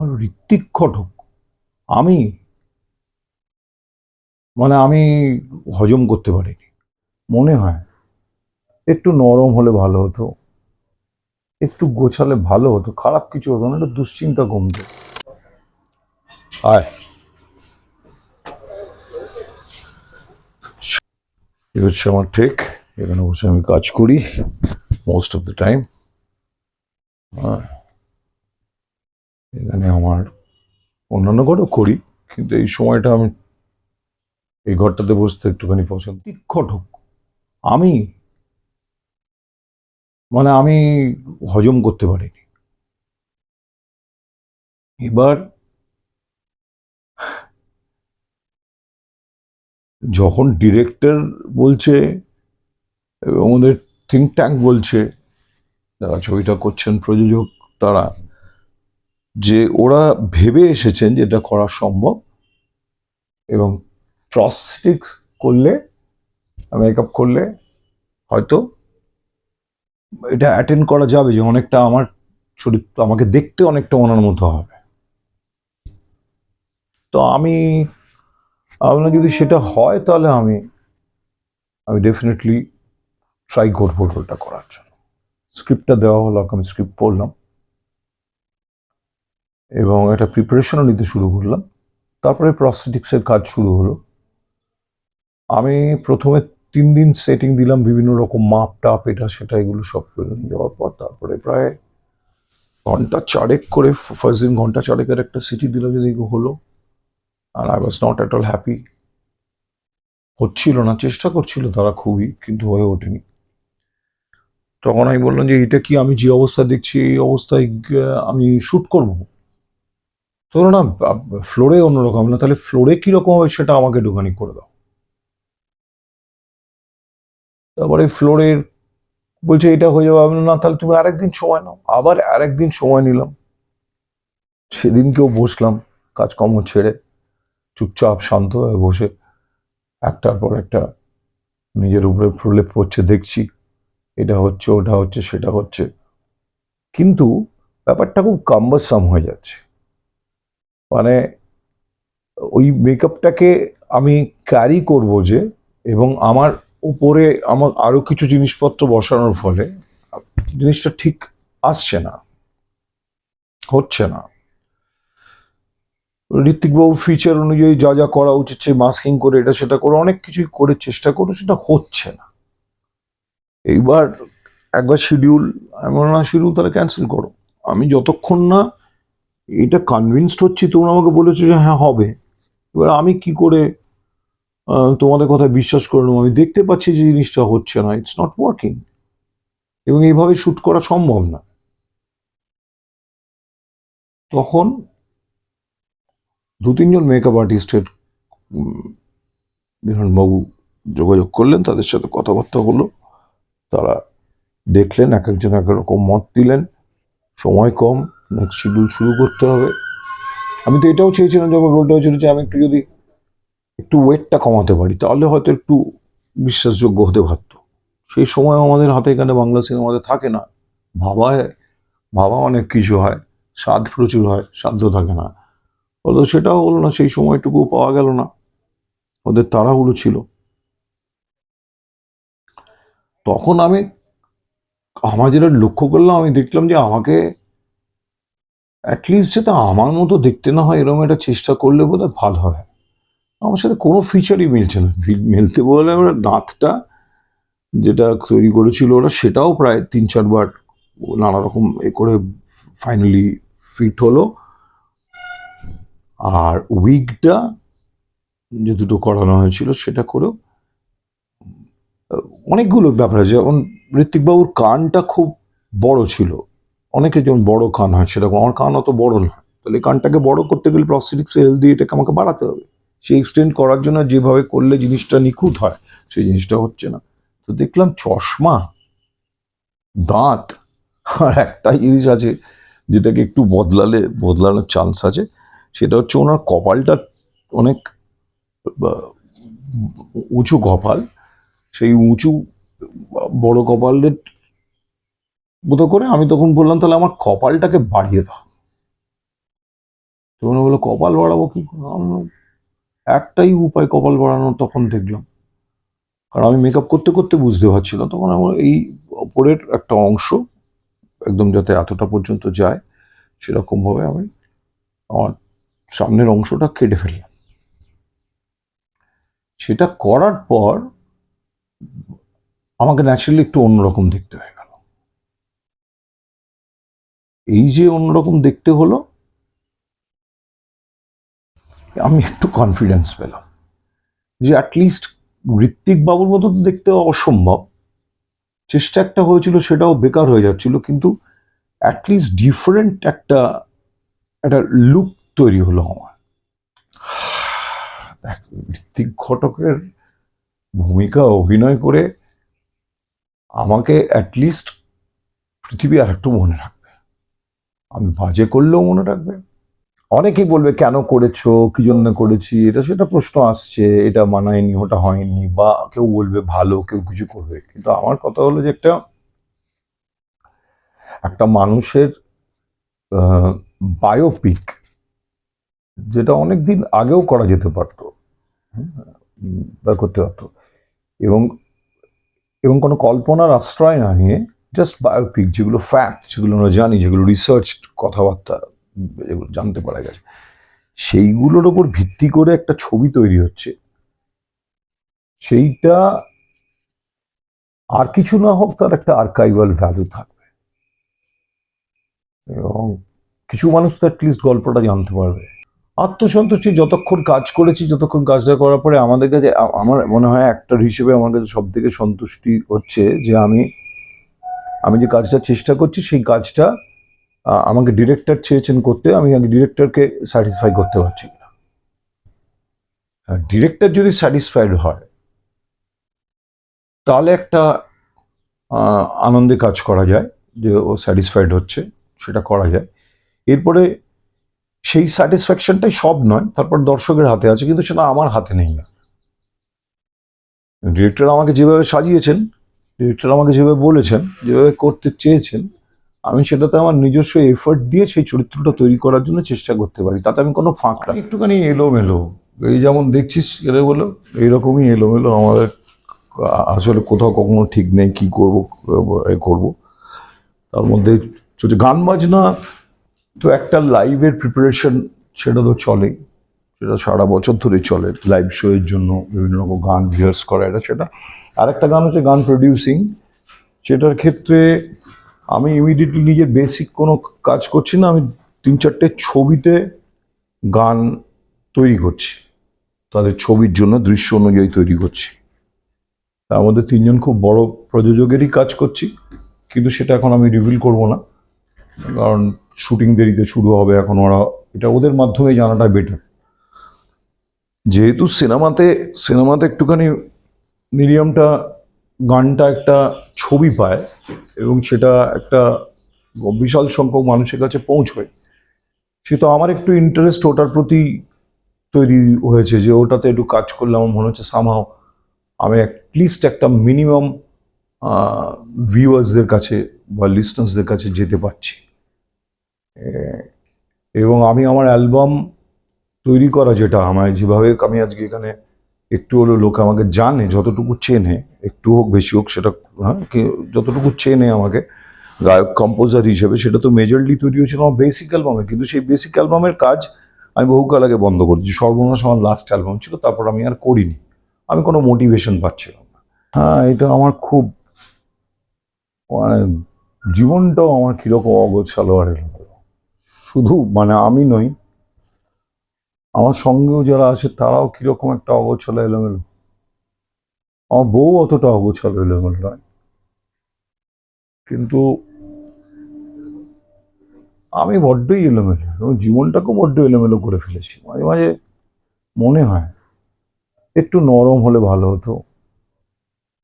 ঋত্বিক ঘটক আমি মানে আমি হজম করতে পারিনি। মনে হয় একটু নরম হলে ভালো হতো, একটু গোছালে ভালো হতো, খারাপ কিছু হতো না, একটু দুশ্চিন্তা কমতো। আয়। এই হচ্ছে আমার ঠিক, এখানে বসে আমি কাজ করি মোস্ট অফ দ্য টাইম হ্যাঁ এখানে আমার অন্যান্য ঘরও করি, কিন্তু এই সময়টা আমি এই ঘরটাতে বসতে একটুখানি পছন্দ ঘটক আমি মানে আমি হজম করতে পারিনি। এবার যখন ডিরেক্টর বলছে ওদের থিঙ্ক ট্যাঙ্ক বলছে, যারা ছবিটা করছেন প্রযোজক তারা যে ওরা ভেবে এসেছেন যে এটা করা সম্ভব এবং প্রস্থেটিক করলে মেকআপ করলে হয়তো এটা অ্যাটেন্ড করা যাবে যে অনেকটা আমার শরীর আমাকে দেখতে অনেকটা ওনার মতো হবে। তো আমি আপনার যদি সেটা হয় তাহলে আমি আমি ডেফিনেটলি ট্রাই করব রোলটা করার জন্য। স্ক্রিপ্টটা দেওয়া হলো আমি স্ক্রিপ্ট পড়লাম। এবং একটা প্রিপারেশনও নিতে শুরু করলাম। তারপরে প্রস্থেটিক্সের কাজ শুরু হলো। আমি প্রথমে তিন দিন সেটিং দিলাম বিভিন্ন রকম মাপ টাপ, এটা সেটা এগুলো সব করে দেওয়ার পর তারপরে প্রায় ঘণ্টা চারেক করে ফার্স্ট দিন ঘণ্টা চারেকের একটা সিটি দিলাম যদি হলো। আর I was not at all happy হচ্ছিল না, চেষ্টা করছিল তারা খুবই, কিন্তু হয়ে ওঠেনি। তখন আমি বললাম যে, এটা কি আমি যে অবস্থা দেখছি, এই অবস্থায় আমি শ্যুট করব? তো বলল, না ফ্লোরে অন্যরকম না তাহলে ফ্লোরে কীরকম হবে সেটা আমাকে একটুখানি করে দাও। তারপরে ফ্লোরের বলছে এটা হয়ে যাবে না তাহলে তুমি আরেকদিন সময় নাও। আবার আরেকদিন সময় নিলাম। সেদিনকেও বসলাম কাজকর্ম ছেড়ে চুপচাপ শান্ত হয়ে বসে একটার পর একটা নিজের উপরে প্রলেপ পড়ছে দেখছি এটা হচ্ছে ওটা হচ্ছে সেটা হচ্ছে। কিন্তু ব্যাপারটা খুব কাম্বাসাম হয়ে যাচ্ছে। মানে ওই মেকআপটাকে আমি ক্যারি করব যে এবং আমার উপরে আমার আরও কিছু জিনিসপত্র বসানোর ফলে জিনিসটা ঠিক আসছে না, হচ্ছে না। ঋত্বিকবাবুর ফিচার অনুযায়ী যা যা করা উচিত সে মাস্কিং করে এটা সেটা করে অনেক কিছুই করে চেষ্টা করো, সেটা হচ্ছে না। এইবার একবার শিডিউল এমন না শিডিউল তাহলে ক্যান্সেল করো। আমি যতক্ষণ না এটা কনভিন্সড হচ্ছি, তোমরা আমাকে বলেছ যে হ্যাঁ হবে। এবার আমি কি করে তোমাদের কথা বিশ্বাস করে নেব? আমি দেখতে পাচ্ছি যে জিনিসটা হচ্ছে না ইটস নট ওয়ার্কিং এবং এইভাবে শ্যুট করা সম্ভব না। তখন দু তিনজন মেকআপ আর্টিস্টের বাবু যোগাযোগ করলেন, তাদের সাথে কথাবার্তা হলো। তারা দেখলেন, এক একজন এক এক রকম মত দিলেন। সময় কম নেক্সট শিডিউল শুরু করতে হবে। আমি তো এটাও চেয়েছিলাম যখন রোলটা হয়েছিল যে আমি একটু যদি একটু ওয়েটটা কমাতে পারি, তাহলে হয়তো একটু বিশ্বাসযোগ্য হতে পারতো। সেই সময় আমাদের হাতে এখানে বাংলা সিনেমাতে থাকে না। ভাবায়, ভাবা অনেক কিছু হয়। স্বাদ প্রচুর হয় সাধ্য থাকে না। হয়তো সেটাও হলো না, সেই সময়টুকু পাওয়া গেল না। ওদের তাড়াহুড়ো ছিল। তখন আমি আমার যেটা লক্ষ্য করলাম, আমি দেখলাম যে আমাকে অ্যাটলিস্ট যেটা আমার মতো দেখতে না হয় এরকম একটা চেষ্টা করলে বোধ হয় ভালো হয়। আমার সাথে কোনো ফিচারই মিলছে না। মিলতে বলে আমরা দাঁতটা যেটা তৈরি করেছিল ওরা, সেটাও প্রায় তিন চারবার নানা রকম এ করে ফাইনালি ফিট হলো। আর উইগটা যে দুটো করানো হয়েছিল সেটা করেও অনেকগুলো ব্যাপার আছে। যেমন ঋত্বিকবাবুর কানটা খুব বড় ছিল। অনেকের যেমন বড় কান হয় সেরকম, আমার কান অত বড় নয়। তাহলে কানটাকে বড় করতে গেলে প্রস্থেটিক্স হেলদি এটাকে আমাকে বাড়াতে হবে। সেই এক্সটেন্ড করার জন্য যেভাবে করলে জিনিসটা নিখুঁত হয়, সেই জিনিসটা হচ্ছে না। তো দেখলাম চশমা, দাঁত, আর একটা জিনিস আছে যেটাকে একটু বদলালে, বদলানোর চান্স আছে। সেটা হচ্ছে ওনার কপালটা অনেক উঁচু কপাল। সেই উঁচু, বড় কপালের মতো করে আমি তখন বললাম, তাহলে আমার কপালটাকে বাড়িয়ে দাও। তখন বলল, কপাল বাড়াবো কি একটাই উপায় কপাল বাড়ানোর তখন দেখলাম। কারণ আমি মেকআপ করতে করতে বুঝতে পারছিলাম তখন আমার এই ওপরের একটা অংশ একদম যাতে এতটা পর্যন্ত যায়, সেরকমভাবে আমি আমার সামনের অংশটা কেটে ফেললাম। সেটা করার পর আমাকে ন্যাচারালি একটু অন্যরকম দেখতে হয়ে। এই যে অন্যরকম দেখতে হলো, আমি একটু কনফিডেন্স পেলাম যে অ্যাটলিস্ট ঋত্বিক বাবুর মতো তো দেখতে অসম্ভব। চেষ্টা একটা হয়েছিল, সেটাও বেকার হয়ে যাচ্ছিল, কিন্তু অ্যাটলিস্ট ডিফারেন্ট একটা একটা লুক তৈরি হলো আমার। ঋত্বিক ঘটকের ভূমিকা অভিনয় করে আমাকে অ্যাটলিস্ট পৃথিবী আর একটু মনে রাখবে। আমি বাজে করলেও মনে রাখবে। অনেকেই বলবে, কেন করেছ? কি জন্য করেছি? এটা সেটা প্রশ্ন আসছে, এটা মানায়নি, ওটা হয়নি, বা কেউ বলবে ভালো, কেউ কিছু করবে। কিন্তু আমার কথা হলো যে একটা একটা মানুষের বায়োপিক যেটা অনেক দিন আগেও করা যেতে পারতো বা করতে পারতো। এবং এবং কোনো কল্পনার আশ্রয় না নিয়ে জাস্ট বায়োপিক যেগুলো ফ্যাক্ট যেগুলো আমরা জানি, যেগুলো রিসার্চ কথাবার্তা, যেগুলো জানতে পারা গেছে। সেইগুলোর ওপর ভিত্তি করে একটা ছবি তৈরি হচ্ছে। সেইটা আর কিছু না হোক, তার একটা আর্কাইভাল ভ্যালু থাকবে। এবং কিছু মানুষ তো অ্যাটলিস্ট গল্পটা জানতে পারবে। আত্মসন্তুষ্টি যতক্ষণ কাজ করেছি, যতক্ষণ কাজটা করার পরে আমাদের কাছে, আমার মনে হয় অ্যাক্টর হিসেবে আমার কাছে সব থেকে সন্তুষ্টি হচ্ছে যে আমি আমি যে কাজটা চেষ্টা করছি, সেই কাজটা আমাকে ডিরেক্টর চেয়েছেন করতে, আমি আগে ডিরেক্টরকে স্যাটিসফাই করতে পারছি না। ডিরেক্টর যদি স্যাটিসফাইড হয়, তাহলে একটা আনন্দে কাজ করা যায়, যে ও স্যাটিসফাইড হচ্ছে, সেটা করা যায়। এরপরে সেই স্যাটিসফ্যাকশনটাই সব নয়, তারপর দর্শকের হাতে আছে, কিন্তু সেটা আমার হাতে নেই না। ডিরেক্টর আমাকে যেভাবে সাজিয়েছেন ডিরেক্টর আমাকে যেভাবে বলেছেন, যেভাবে করতে চেয়েছেন, আমি সেটাতে আমার নিজস্ব এফোর্ট দিয়ে সেই চরিত্রটা তৈরি করার জন্য চেষ্টা করতে পারি। তাতে আমি কোনো ফাঁক একটুখানি এলোমেলো। এই যেমন দেখছিস এরা বলো, এইরকমই এলোমেলো আমাদের। আসলে কোথাও কখনো ঠিক নেই, কি করব, এ করব। তার মধ্যে গান বাজনা, তো একটা লাইভের প্রিপারেশন সেটা তো চলেই। সেটা সারা বছর ধরে চলে লাইভ শো এর জন্য বিভিন্ন রকম গান রিহার্স করা, এটা সেটা। আরেকটা গান হচ্ছে গান প্রডিউসিং সেটার ক্ষেত্রে আমি ইমিডিয়েটলি নিজের বেসিক কোনো কাজ করছি না, আমি তিন চারটে ছবিতে গান তৈরি করছি। তাদের ছবির জন্য দৃশ্য অনুযায়ী তৈরি করছি। তার মধ্যে তিনজন খুব বড় প্রযোজকেরই কাজ করছি, কিন্তু সেটা এখন আমি রিভিল করব না। কারণ শুটিং দেরিতে শুরু হবে, এখন ওরা, এটা ওদের মাধ্যমে জানাটা বেটার যেহেতু সিনেমাতে সিনেমাতে একটুখানি মিডিয়ামটা, গানটা একটা ছবি পায় এবং সেটা একটা বিশাল সংখ্যক মানুষের কাছে পৌঁছয় সেটা আমার একটু ইন্টারেস্ট ওটার প্রতি তৈরি হয়েছে যে ওটাতে একটু কাজ করলে আমার মনে হচ্ছে সামহাও আমি অ্যাটলিস্ট একটা মিনিমাম ভিউয়ার্সদের কাছে বা লিসনার্সদের কাছে যেতে পারছি। এবং আমি আমার অ্যালবাম তৈরি করা যেটা আমায় যেভাবে আমি আজকে এখানে একটু হলো লোক আমাকে জানে, যতটুকু চেনে, একটু হোক, বেশি হোক, সেটা হ্যাঁ যতটুকু চেনে আমাকে, গায়ক কম্পোজার হিসেবে, সেটা তো মেজরলি তৈরি হয়েছিল আমার বেসিক অ্যালবামে কিন্তু সেই বেসিক অ্যালবামের কাজ আমি বহুকাল আগে বন্ধ করেছি। সর্বনাশ আমার লাস্ট অ্যালবাম ছিল, তারপর আমি আর করিনি। আমি কোনো মোটিভেশন পাচ্ছিলাম না। হ্যাঁ এটা আমার খুব মানে জীবনটাও আমার কীরকম অগোছালো আর শুধু মানে আমি নই আমার সঙ্গেও যারা আছে, তারাও কীরকম একটা অগোছালো এলোমেলো। আমার বউ অতটা অগোছালো এলোমেলো নয়। কিন্তু আমি বড্ডই এলোমেলো, এবং জীবনটাকেও বড্ড এলোমেলো করে ফেলেছি। মাঝে মাঝে মনে হয়, একটু নরম হলে ভালো হতো,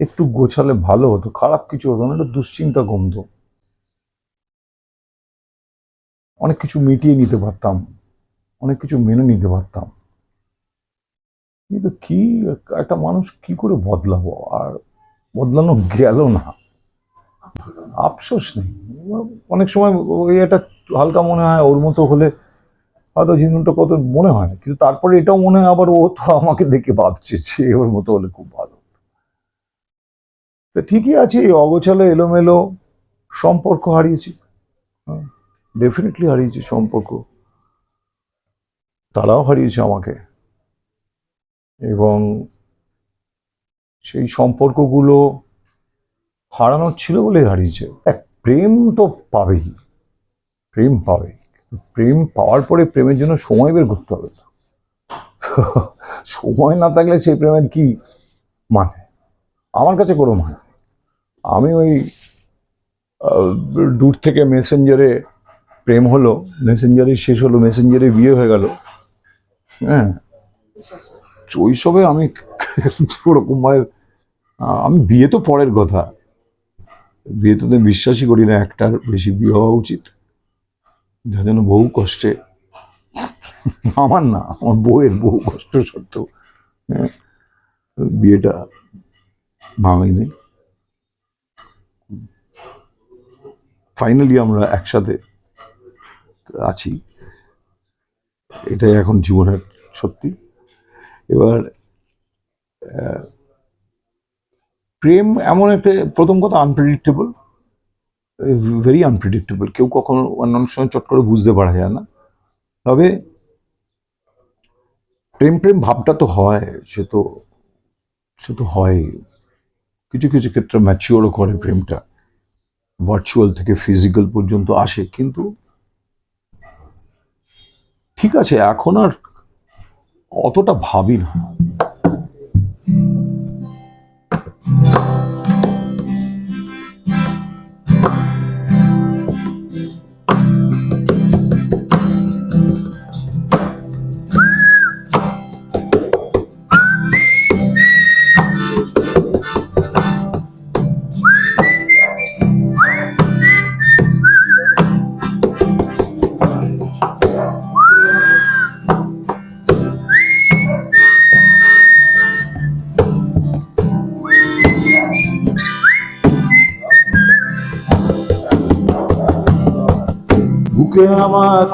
একটু গোছালে ভালো হতো, খারাপ কিছু হতো না, একটু দুশ্চিন্তা কমতো। অনেক কিছু মিটিয়ে নিতে পারতাম। অনেক কিছু মেনে নিতে পারতাম। কিন্তু কি, একটা মানুষ কি করে বদলাবো? আর বদলানো গেল না। আফসোস নেই। অনেক সময় ওই একটা হালকা মনে হয়, ওর মতো হলে হয়তো জীবনটা কত মনে হয় কিন্তু তারপরে এটাও মনে হয়, আবার ও তো আমাকে দেখে ভাবছে যে ওর মতো হলে খুব ভালো তো ঠিকই আছে, এই অগোছালো, এলোমেলো সম্পর্ক হারিয়েছি। ডেফিনেটলি হারিয়েছি সম্পর্ক। তারাও হারিয়েছে আমাকে। এবং সেই সম্পর্কগুলো হারানোর ছিল বলে হারিয়েছে। এক প্রেম তো পাবেই। প্রেম পাবে। প্রেম পাওয়ার পরে প্রেমের জন্য সময় বের করতে হবে সময় না থাকলে সেই প্রেমের কি মানে? আমার কাছে কোনো মানে আমি ওই দূর থেকে মেসেঞ্জারে প্রেম হলো, মেসেঞ্জারে শেষ হলো, মেসেঞ্জারে বিয়ে হয়ে গেল। হ্যাঁ। ওইসবে আমি ওরকম ভাবে আমি বিয়ে তো পরের কথা। বিয়ে তো বিশ্বাসই করি না একটার বেশি বিয়ে হওয়া উচিত। যার জন্য বহু কষ্টে। আমার না আমার বউয়ের বহু কষ্ট সত্ত্বেও হ্যাঁ, বিয়েটা ভাঙেনি ফাইনালি আমরা একসাথে আছি। এটাই এখন জীবনের সত্যি। এবার প্রেম এমন একটা, প্রথম কথা আনপ্রেডিক্টেবল ভেরি আনপ্রেডিক্টেবল কেউ কখনো অন্যান্য সময় চট করে বুঝতে পারা যায় না। তবে, প্রেম প্রেম ভাবটা তো হয়, সে তো সে তো হয়। কিছু কিছু ক্ষেত্রে ম্যাচিওরও করে প্রেমটা। ভার্চুয়াল থেকে ফিজিক্যাল পর্যন্ত আসে, কিন্তু ঠিক আছে, এখন আর অতটা ভাবি না। বুকে আমার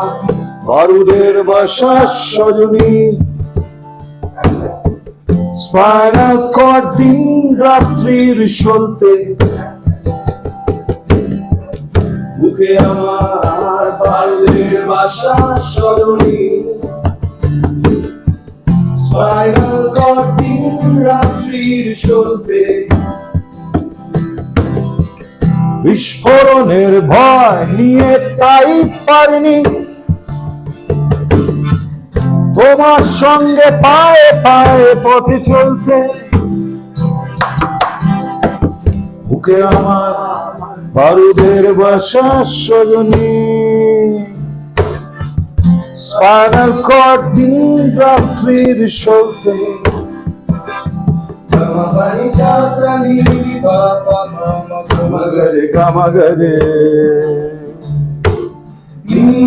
বারুদের বাসা সজনী। স্পাইনাল কর্ড দিন রাত্রির সলতে বুকে আমার বারুদের বাসা সজনী। স্পাইনাল কর্ড দিন রাত্রির সলতে বিস্ফোরণের ভয় নিয়ে তাই পারিনি। তোমার সঙ্গে পায়ে পায়ে পথে চলতে বুকে আমার বারুদের বাসা সজনী। স্পাইনাল কর্ড দিন রাত্রির সলতে శాసని పాప మగరే కమగరే నీ